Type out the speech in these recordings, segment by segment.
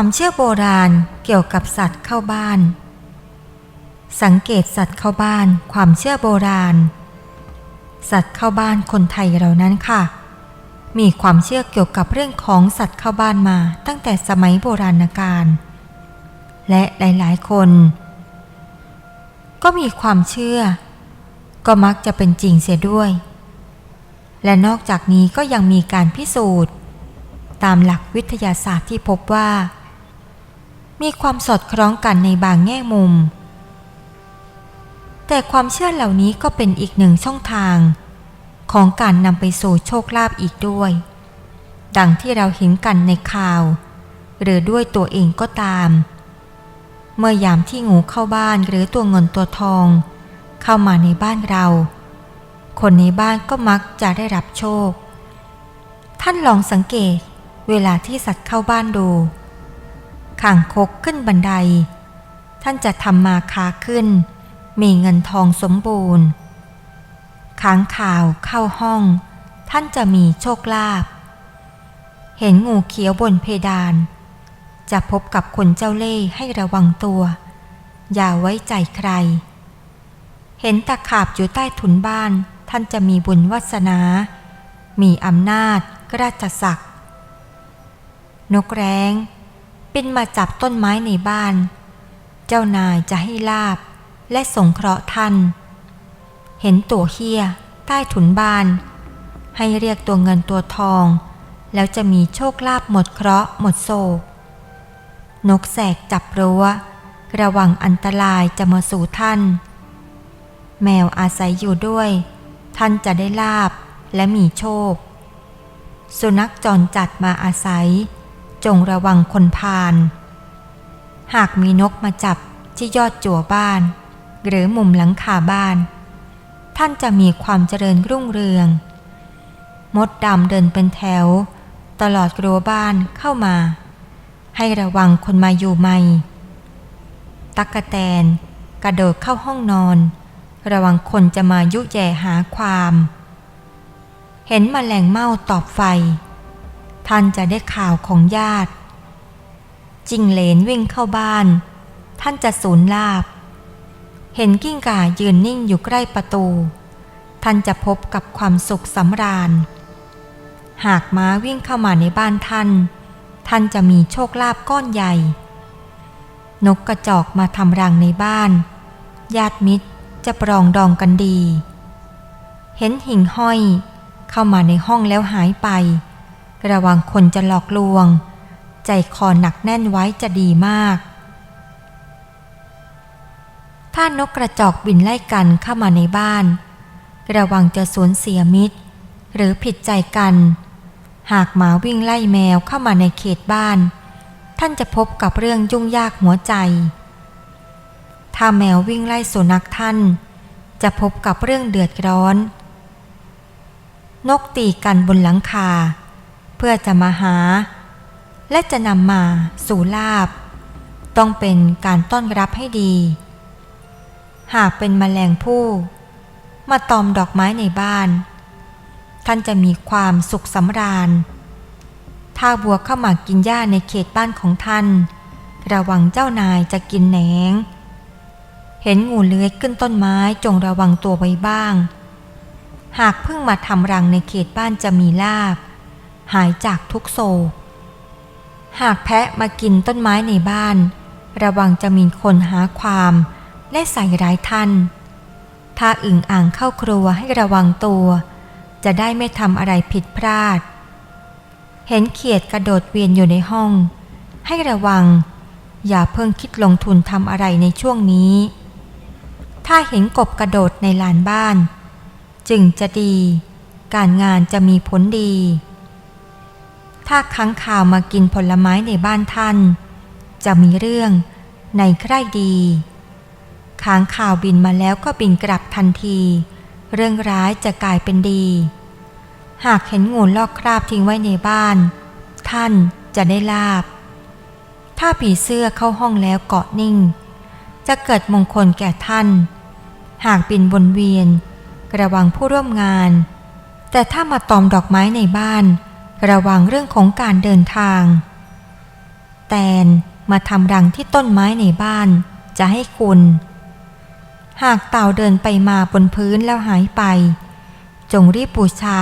ความเชื่อโบราณเกี่ยวกับสัตว์เข้าบ้าน สังเกตสัตว์เข้าบ้าน ความเชื่อโบราณ สัตว์เข้าบ้านคนไทยเรานั้นค่ะ มีความเชื่อเกี่ยวกับเรื่องของสัตว์เข้าบ้านมาตั้งแต่สมัยโบราณกาลและหลายๆคน ก็มีความเชื่อ ก็มักจะเป็นจริงเสียด้วย และนอกจากนี้ก็ยังมีการพิสูจน์ ตามหลักวิทยาศาสตร์ที่พบว่า มีความสอดคล้องกันในบางแง่มุม แต่ความเชื่อเหล่านี้ก็เป็นอีกหนึ่งช่องทาง ของการนำไปสู่โชคลาภอีกด้วย ดังที่เราเห็นกันในข่าว หรือด้วยตัวเองก็ตาม เมื่อยามที่งูเข้าบ้านหรือตัวเงินตัวทอง เข้ามาในบ้านเรา คนในบ้านก็มักจะได้รับโชค ท่านลองสังเกตเวลาที่สัตว์เข้าบ้านดู ข่างคกขึ้นบันได ท่านจะทำมาค้าขึ้น มีเงินทองสมบูรณ์ ค้างข่าวเข้าห้อง ท่านจะมีโชคลาภ เห็นงูเขียวบนเพดาน จะพบกับคนเจ้าเล่ห์ให้ระวังตัว อย่าไว้ใจใคร เห็นตะขาบอยู่ใต้ถุนบ้าน ท่านจะมีบุญวาสนา มีอำนาจราชศักดิ์นกแร้ง บินมาจับต้นไม้ในบ้าน เจ้านายจะให้ลาบและสงเคราะห์ท่าน เห็นตัวเฮียใต้ถุนบ้าน ให้เรียกตัวเงินตัวทอง แล้วจะมีโชคลาภหมดเคราะห์หมดโศก นกแสกจับรั้วระวังอันตรายจะมาสู่ท่าน แมวอาศัยอยู่ด้วย ท่านจะได้ลาบและมีโชค สุนัขจรจัดมาอาศัย จงระวังคนพาล หากมีนกมาจับที่ยอดจั่วบ้าน หรือมุมหลังคาบ้าน ท่านจะมีความเจริญรุ่งเรือง มดดำเดินเป็นแถว ตลอดรั้วบ้านเข้ามา ให้ระวังคนมาอยู่ใหม่ตักกะแตนกระโดดเข้าห้องนอน ระวังคนจะมายุแย่หาความ เห็นมแมลงเม่าตอบไฟ ท่านจะได้ข่าวของญาติ จิงเหลนวิ่งเข้าบ้าน ท่านจะสูญลาบ เห็นกิ้งก่ายืนนิ่งอยู่ใกล้ประตู ท่านจะพบกับความสุขสำราญ หากม้าวิ่งเข้ามาในบ้านท่าน ท่านจะมีโชคลาภก้อนใหญ่ นกกระจอกมาทำรังในบ้าน ญาติมิตรจะปรองดองกันดี เห็นหิ่งห้อยเข้ามาในห้องแล้วหายไป ระวังคนจะหลอกลวง ใจคอหนักแน่นไว้จะดีมาก ถ้านกกระจอกบินไล่กันเข้ามาในบ้าน ระวังจะสูญเสียมิตร หรือผิดใจกัน หากหมาวิ่งไล่แมวเข้ามาในเขตบ้าน ท่านจะพบกับเรื่องยุ่งยากหัวใจ ถ้าแมววิ่งไล่สุนัขท่าน จะพบกับเรื่องเดือดร้อน นกตีกันบนหลังคา เพื่อจะมาหา และจะนำมาสู่ลาบ ต้องเป็นการต้อนรับให้ดี หากเป็นแมลงผู้ มาตอมดอกไม้ในบ้าน ท่านจะมีความสุขสำราญ ถ้าบัวเข้ามากินหญ้าในเขตบ้านของท่าน ระวังเจ้านายจะกินแหนง เห็นงูเลื้อยขึ้นต้นไม้จงระวังตัวไว้บ้าง หากเพิ่งมาทำรังในเขตบ้านจะมีลาบ หายจากทุกโศก หากแพะมากินต้นไม้ในบ้าน ระวังจะมีคนหาความและใส่ร้ายท่าน ถ้าอึ่งอ่างเข้าครัวให้ระวังตัว จะได้ไม่ทำอะไรผิดพลาด เห็นเขียดกระโดดเวียนอยู่ในห้อง ให้ระวัง อย่าเพิ่งคิดลงทุนทำอะไรในช่วงนี้ ถ้าเห็นกบกระโดดในลานบ้าน จึงจะดี การงานจะมีผลดี ถ้าค้างข่าวมากินผลไม้ในบ้านท่าน จะมีเรื่องในใครดีค้างข่าวบินมาแล้วก็บินกลับทันที เรื่องร้ายจะกลายเป็นดี หากเห็นงูลอกคราบทิ้งไว้ในบ้าน ท่านจะได้ลาบ ถ้าผีเสื้อเข้าห้องแล้วเกาะนิ่ง จะเกิดมงคลแก่ท่าน หากบินวนเวียน ระวังผู้ร่วมงาน แต่ถ้ามาตอมดอกไม้ในบ้าน ระวังเรื่องของการเดินทาง แตนมาทำรังที่ต้นไม้ในบ้าน จะให้คุณ หากเต่าเดินไปมาบนพื้นแล้วหายไป จงรีบบูชา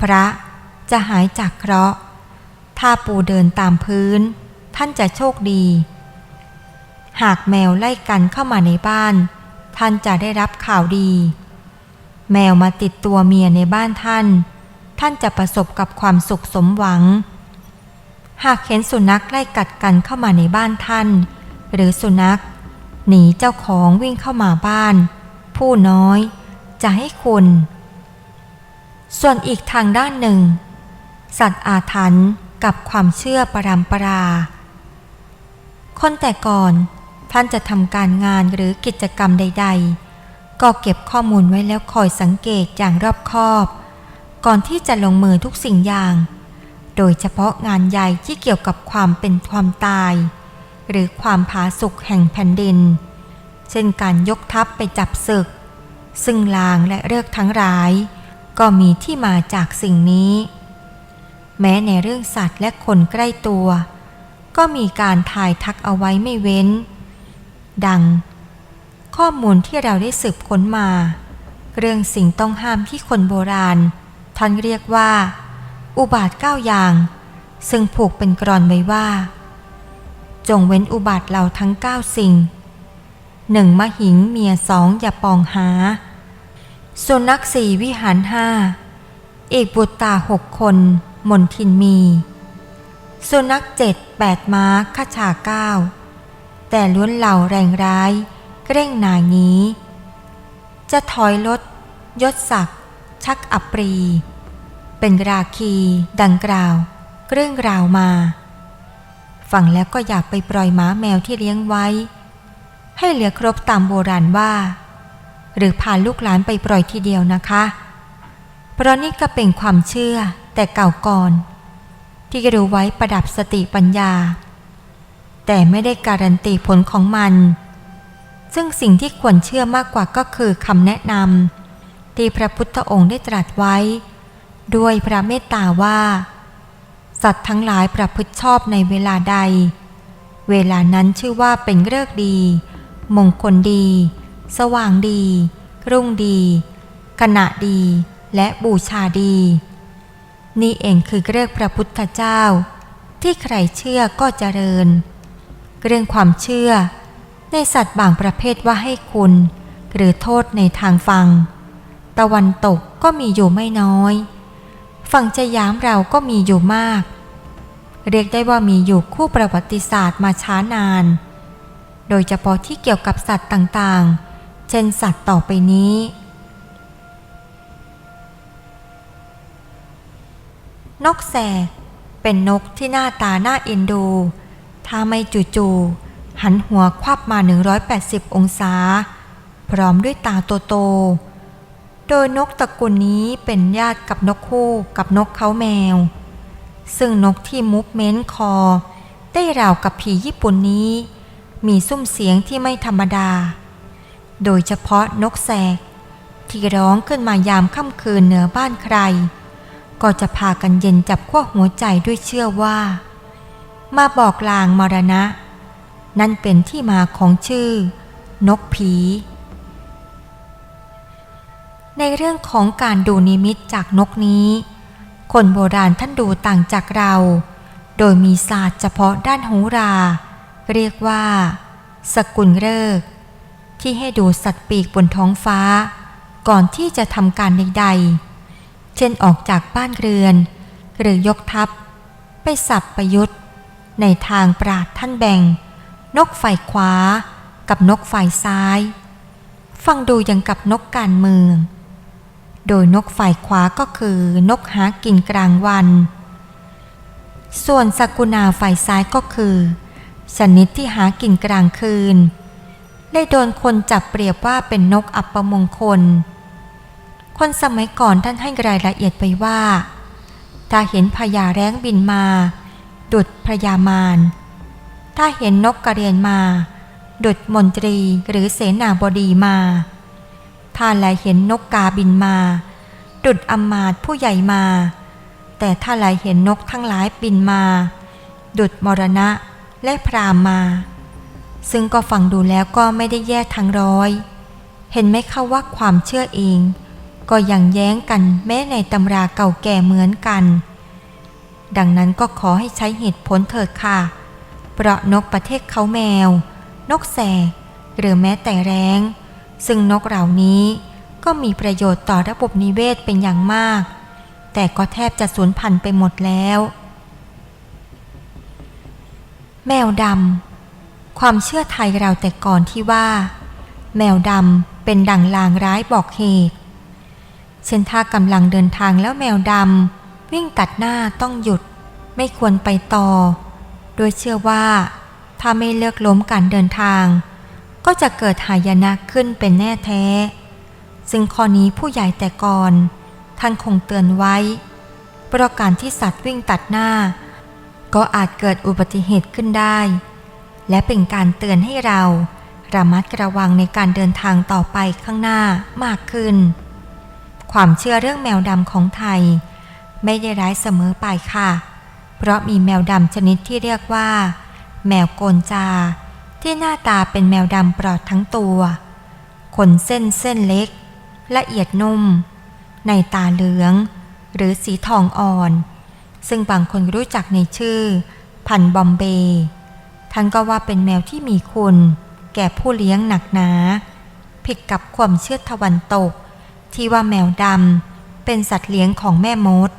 พระจะหายจากเคราะห์ถ้าปูเดินตามพื้น ท่านจะโชคดี หากแมวไล่กันเข้ามาในบ้าน ท่านจะได้รับข่าวดี แมวมาติดตัวเมียในบ้านท่าน ท่านจะประสบกับความสุขสมหวัง หากเห็นสุนัขไล่กัดกันเข้ามาในบ้านท่าน หรือสุนัข หนีเจ้าของวิ่งเข้ามาบ้าน ผู้น้อย จะให้คุณ ส่วนอีกทางด้านหนึ่ง สัตว์อาถรรพ์กับความเชื่อปรำปรา คนแต่ก่อนท่านจะทำการงานหรือกิจกรรมใด ๆ ก็เก็บข้อมูลไว้แล้วคอยสังเกตอย่างรอบคอบ ก่อนที่จะลงมือทุกสิ่งอย่าง โดยเฉพาะงานใหญ่ที่เกี่ยวกับความเป็นความตาย หรือความผาสุกแห่งแผ่นดิน เช่นการยกทัพไปจับศึก ซึ่งลางและเลิกทั้งหลาย ก็มีที่มาจากสิ่งนี้ แม้ในเรื่องสัตว์และคนใกล้ตัว ก็มีการถ่ายทักเอาไว้ไม่เว้น ดัง ข้อมูลที่เราได้สืบค้นมา เรื่องสิ่งต้องห้ามที่คนโบราณ ท่านเรียกว่า อุบาทเก้าอย่าง ซึ่งผูกเป็นกรอนไว้ว่า จงเว้นอุบาทเราทั้งเก้าสิ่งหนึ่งมหิงเมียสองอย่าปองหา สุนัขสี่วิหารห้าอีกบุตรตาหกคนมนทินมี สุนัขเจ็ดแปดม้าขาชาเก้าแต่ล้วนเหล่าแรงร้ายเกร่งนายนี้ จะถอยลดยศศักด ชักอัปรี เป็นราคีดังกล่าว เรื่องราวมาฟังแล้วก็อยากไปปล่อยหมาแมวที่เลี้ยงไว้ ให้เหลือครบตามโบราณว่า หรือพาลูกหลานไปปล่อยทีเดียวนะคะ เพราะนี่ก็เป็นความเชื่อแต่เก่าก่อน ที่รู้ไว้ประดับสติปัญญา แต่ไม่ได้การันตีผลของมัน ซึ่งสิ่งที่ควรเชื่อมากกว่าก็คือคำแนะนำ ที่พระพุทธองค์ได้ตรัสไว้ ด้วยพระเมตตาว่า สัตว์ทั้งหลายประพฤติชอบในเวลาใด เวลานั้นชื่อว่าเป็นเลิกษ์ดี มงคลดี สว่างดี รุ่งดี ขณะดี และบูชาดี นี่เองคือเรื่องพระพุทธเจ้า ที่ใครเชื่อก็เจริญ เรื่องความเชื่อ ในสัตว์บางประเภทว่าให้คุณ หรือโทษในทางฟัง ตะวันตกก็มีอยู่ไม่น้อย ฝั่งจะยามเราก็มีอยู่มาก เรียกได้ว่ามีอยู่คู่ประวัติศาสตร์มาช้านาน โดยเฉพาะที่เกี่ยวกับสัตว์ต่างๆ เช่นสัตว์ต่อไปนี้ นกแสกเป็นนกที่หน้าตาน่าเอ็นดู ถ้าไม่จู่ๆหันหัวควับมา 180 องศา พร้อมด้วยตาโตๆ โดยนกตระกูลนี้เป็นญาติกับนกคู่กับนกเขาแมว ซึ่งนกที่มุกเม้นคอ ได้ราวกับผีญี่ปุ่นนี้ มีซุ้มเสียงที่ไม่ธรรมดา โดยเฉพาะนกแสก ที่ร้องขึ้นมายามค่ำคืนเหนือบ้านใคร ก็จะพากันเย็นจับขั้วหัวใจด้วยเชื่อว่า มาบอกลางมรณะ นั่นเป็นที่มาของชื่อนกผี ในเรื่องของการดูนิมิตจากนกนี้ คนโบราณท่านดูต่างจากเรา โดยมีศาสตร์เฉพาะด้านโหรา เรียกว่า สกุลเลิก ที่ให้ดูสัตว์ปีกบนท้องฟ้า ก่อนที่จะทำการใดๆ เช่นออกจากบ้านเรือน หรือยกทัพ ไปสับประยุทธ์ในทางปราดท่านแบ่ง นกฝ่ายขวากับนกฝ่ายซ้าย ฟังดูอย่างกับนกการเมือง โดยนกฝ่ายขวาก็คือนกหากินกลางวัน ส่วนสกุณาฝ่ายซ้ายก็คือ ชนิดที่หากินกลางคืน ได้โดนคนจับเปรียบว่าเป็นนกอัปมงคล คนสมัยก่อนท่านให้รายละเอียดไปว่าถ้าเห็นพญาแร้งบินมา ดุดพญามาร ถ้าเห็นนกกระเรียนมา ดุดมนตรีหรือเสนาบดีมา ถ้าแลเห็นนกกาบินมา ดุดอมาตผู้ใหญ่มา แต่ถ้าแลเห็นนกทั้งหลายบินมา ดุดมรณะและพรามมา ซึ่งก็ฟังดูแล้วก็ไม่ได้แย่ทั้งร้อย เห็นไหมคะว่าความเชื่อเอง ก็ยังแย้งกันแม้ในตำราเก่าแก่เหมือนกัน ดังนั้นก็ขอให้ใช้เหตุผลเถิดค่ะ เพราะนกประเทศเขาแมว นกแสกหรือแม้แต่แร้ง ซึ่งนกเหล่านี้ก็มีประโยชน์ต่อระบบนิเวศเป็นอย่างมาก แต่ก็แทบจะสูญพันธุ์ไปหมดแล้ว แมวดำความเชื่อไทยเราแต่ก่อนที่ว่า แมวดำเป็นดั่งลางร้ายบอกเหตุเช่นถ้ากำลังเดินทางแล้วแมวดำวิ่งตัดหน้าต้องหยุด ไม่ควรไปต่อ โดยเชื่อว่า ถ้าไม่เลือกล้มการเดินทาง ก็จะเกิดหายนะขึ้นเป็นแน่แท้ ซึ่งข้อนี้ผู้ใหญ่แต่ก่อน ท่านคงเตือนไว้ เพราะการที่สัตว์วิ่งตัดหน้า ก็อาจเกิดอุบัติเหตุขึ้นได้ และเป็นการเตือนให้เราระมัดระวังในการเดินทางต่อไปข้างหน้ามากขึ้น ความเชื่อเรื่องแมวดำของไทย ไม่ได้ร้ายเสมอไปค่ะ เพราะมีแมวดำชนิดที่เรียกว่า แมวโกนจา ที่หน้าตาเป็นแมวดำปลอดทั้งตัว ขนเส้นเส้นเล็ก ละเอียดนุ่ม ในตาเหลือง หรือสีทองอ่อน ซึ่งบางคนรู้จักในชื่อ พันบอมเบย์ท่านก็ว่าเป็นแมวที่มีคุณ แก่ผู้เลี้ยงหนักหนา ผิดกับความเชื่อตะวันตก ที่ว่าแมวดำเป็นสัตว์เลี้ยงของแม่มด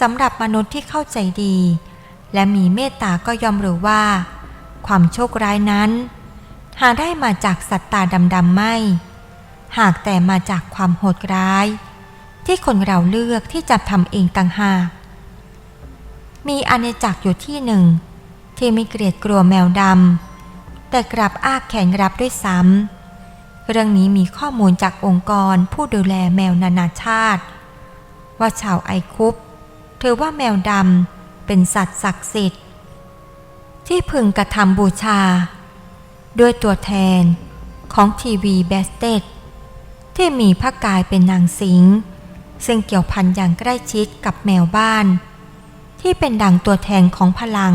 สำหรับมนุษย์ที่เข้าใจดี และมีเมตตาก็ยอมรู้ว่า ความโชคร้ายนั้น หาได้มาจากสัตว์ตาดำๆไม่ หากแต่มาจากความโหดร้าย ที่คนเราเลือกที่จะทำเองต่างหาก มีอาณาจักรอยู่ที่หนึ่ง ที่ไม่เกลียดกลัวแมวดำแต่กลับอ้าแขนรับด้วยซ้ำเรื่องนี้มีข้อมูลจากองค์กรผู้ดูแลแมวนานาชาติ ว่าชาวไอคุปถือว่าแมวดำเป็นสัตว์ศักดิ์สิทธิ์ ที่พึงกระทำบูชา ด้วยตัวแทนของทีวีแบสเตดที่มีพระกายเป็นนางสิงซึ่งเกี่ยวพันอย่างใกล้ชิดกับแมวบ้าน ที่เป็นดังตัวแทนของพลัง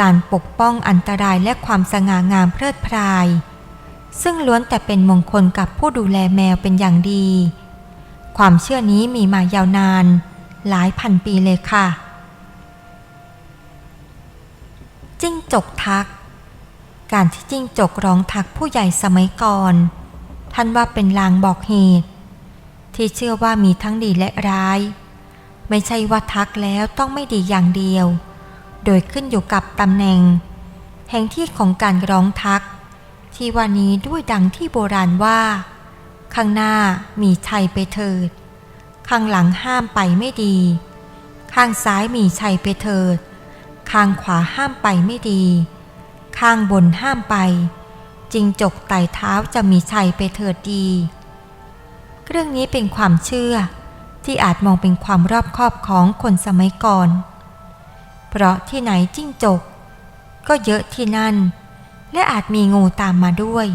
การปกป้องอันตรายและความสง่างามเพลิดเพรายซึ่งล้วนแต่เป็นมงคลกับผู้ดูแลแมวเป็นอย่างดี ความเชื่อนี้มีมายาวนาน หลายพันปีเลยค่ะ จิ้งจกทัก การที่จิ้งจกร้องทักผู้ใหญ่สมัยก่อน ท่านว่าเป็นลางบอกเหตุ ที่เชื่อว่ามีทั้งดีและร้าย ไม่ใช่ว่าทักแล้วต้องไม่ดีอย่างเดียว โดยขึ้นอยู่กับตำแหน่ง แห่งที่ของการร้องทัก ที่ว่านี้ด้วยดังที่โบราณว่า ข้างหน้ามีชัยไปเถิด ข้างหลังห้ามไปไม่ดี ข้างซ้ายมีชัยไปเถิด ข้างขวาห้ามไปไม่ดี ข้างบนห้ามไป จิงจกไต่เท้าจะมีชัยไปเถิดดี เรื่องนี้เป็นความเชื่อที่อาจมองเป็นความรอบคอบของคนสมัยก่อน เพราะที่ไหนจิ้งจก ก็เยอะที่นั่น และอาจมีงูตามมาด้วย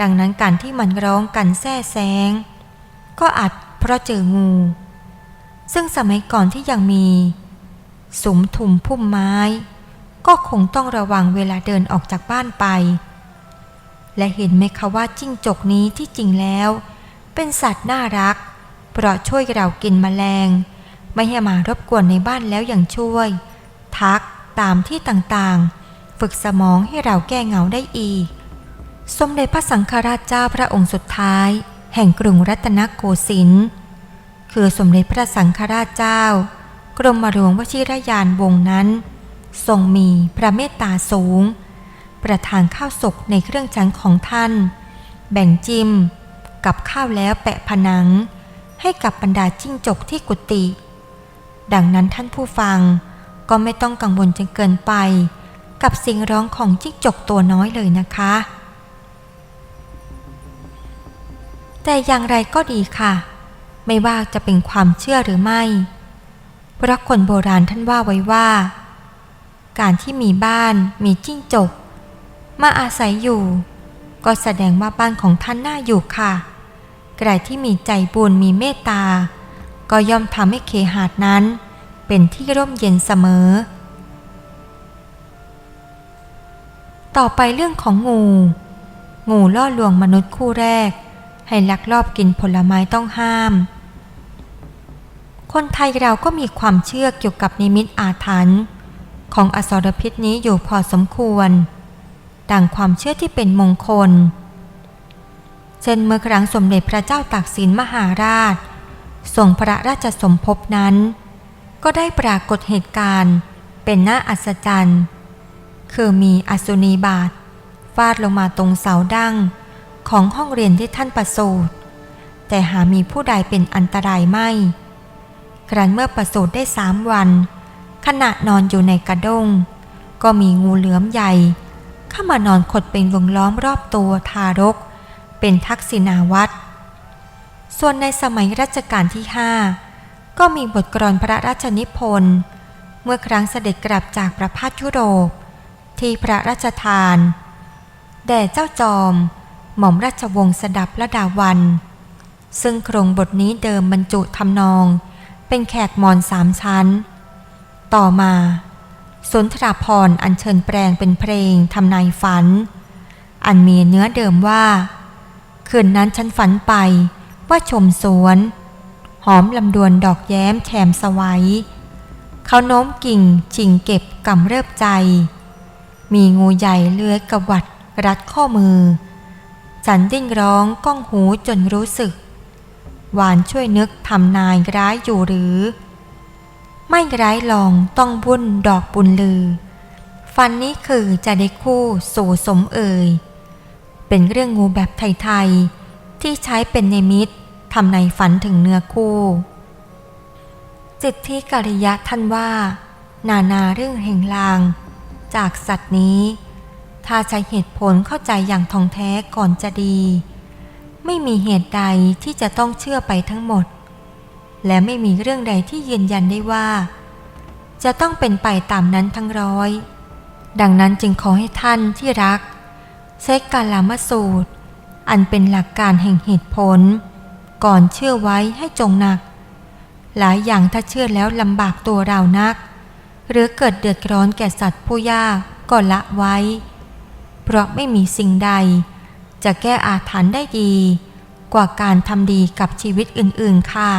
ดังนั้นการที่มันร้องกันแซ่แซงก็อาจเพราะเจองู ซึ่งสมัยก่อนที่ยังมี สุมทุมพุ่มไม้ ก็คงต้องระวังเวลาเดินออกจากบ้านไป และเห็นไหมคะว่าจิ้งจกนี้ที่จริงแล้ว เป็นสัตว์น่ารัก เพราะช่วยเรากินมแมลง ไม่ให้มารบกวนในบ้านแล้วอยังช่วย ทักตามที่ต่างๆ ฝึกสมองให้เราแก้เหงาได้อีก สมเด็จพระสังฆราชเจ้าพระองค์สุดท้าย แห่งกรุงรัตนโกสินทร์คือสมเด็จพระสังฆราชเจ้า กรมหลวงวชิรยานวงนั้น ทรงมีพระเมตตาสูง ประทานข้าวศกในเครื่องชั้นของท่าน แบ่งจิ้ม กับข้าวแล้วแปะผนัง ให้กับบรรดาจิ้งจกที่กุฏิดังนั้นท่านผู้ฟังก็ไม่ต้องกังวลจนเกินไป กับเสียงร้องของจิ้งจกตัวน้อยเลยนะคะ แต่อย่างไรก็ดีค่ะ ไม่ว่าจะเป็นความเชื่อหรือไม่ เพราะคนโบราณท่านว่าไว้ว่า การที่มีบ้านมีจิ้งจก มาอาศัยอยู่ ก็แสดงว่าบ้านของท่านน่าอยู่ค่ะใครที่มีใจบุญมีเมตตา ก็ย่อมทำให้เคหาดนั้น เป็นที่ร่มเย็นเสมอ ต่อไปเรื่องของงู งูล่อลวงมนุษย์คู่แรก ให้ลักลอบกินผลไม้ต้องห้าม คนไทยเราก็มีความเชื่อเกี่ยวกับนิมิตอาถรรพ์ของอสรพิษนี้อยู่พอสมควร ดังความเชื่อที่เป็นมงคล เช่นเมื่อครั้งสมเด็จพระเจ้าตากสินมหาราชทรงพระราชสมภพนั้น ก็ได้ปรากฏเหตุการณ์เป็นน่าอัศจรรย์ คือมีอสุนีบาทฟาดลงมาตรงเสาดั้งของห้องเรียนที่ท่านประสูติแต่หามีผู้ใดเป็นอันตรายไม่ ครั้นเมื่อประสูติได้สามวัน ขณะนอนอยู่ในกระด้ง ก็มีงูเหลือมใหญ่ เข้ามานอนขดเป็นวงล้อมรอบตัวทารก เป็นทักษิณาวัตรส่วนในสมัยรัชกาลที่ห้าก็มีบทกลอนพระราชนิพนธ์เมื่อครั้งเสด็จกลับจากประพาสยุโรป ที่พระราชทาน แด่เจ้าจอม หม่อมราชวงศ์สดับละดาวัน ซึ่งโครงบทนี้เดิมบรรจุทำนอง เป็นแขกมอนสามชั้น ต่อมาสนทราพรอัญเชิญแปลงเป็นเพลงทำนายฝัน อันมีเนื้อเดิมว่า คืนนั้นฉันฝันไปว่าชมสวน หอมลำดวนดอกแย้มแถมสวัยเขาโน้มกิ่งชิงเก็บกำเริบใจ มีงูใหญ่เลื้อยกระวัดรัดข้อมือ ฉันดิ้นร้องก้องหูจนรู้สึก หวานช่วยนึกทำนายร้ายอยู่หรือ ไม่ร้ายลองต้องบุญดอกบุญลือ ฟันนี้คือจะได้คู่สู่สมเอ่ย เป็นเรื่องงูแบบไทยๆ ที่ใช้เป็นในมิตรทำในฝันถึงเนื้อคู่ จิตที่กริยะท่านว่า นานาเรื่องแห่งลาง จากสัตว์นี้ ถ้าใช้เหตุผลเข้าใจอย่างท่องแท้ก่อนจะดี ไม่มีเหตุใดที่จะต้องเชื่อไปทั้งหมด และไม่มีเรื่องใดที่ยืนยันได้ว่า จะต้องเป็นไปตามนั้นทั้งร้อย ดังนั้นจึงขอให้ท่านที่รัก ใช้การลามสูตร อันเป็นหลักการแห่งเหตุผล ก่อนเชื่อไว้ให้จงหนัก หลายอย่างถ้าเชื่อแล้วลำบากตัวเรานัก หรือเกิดเดือดร้อนแก่สัตว์ผู้ยากก็ละไว้ เพราะไม่มีสิ่งใด จะแก้อาถรรพ์ได้ดี กว่าการทำดีกับชีวิตอื่นๆค่ะ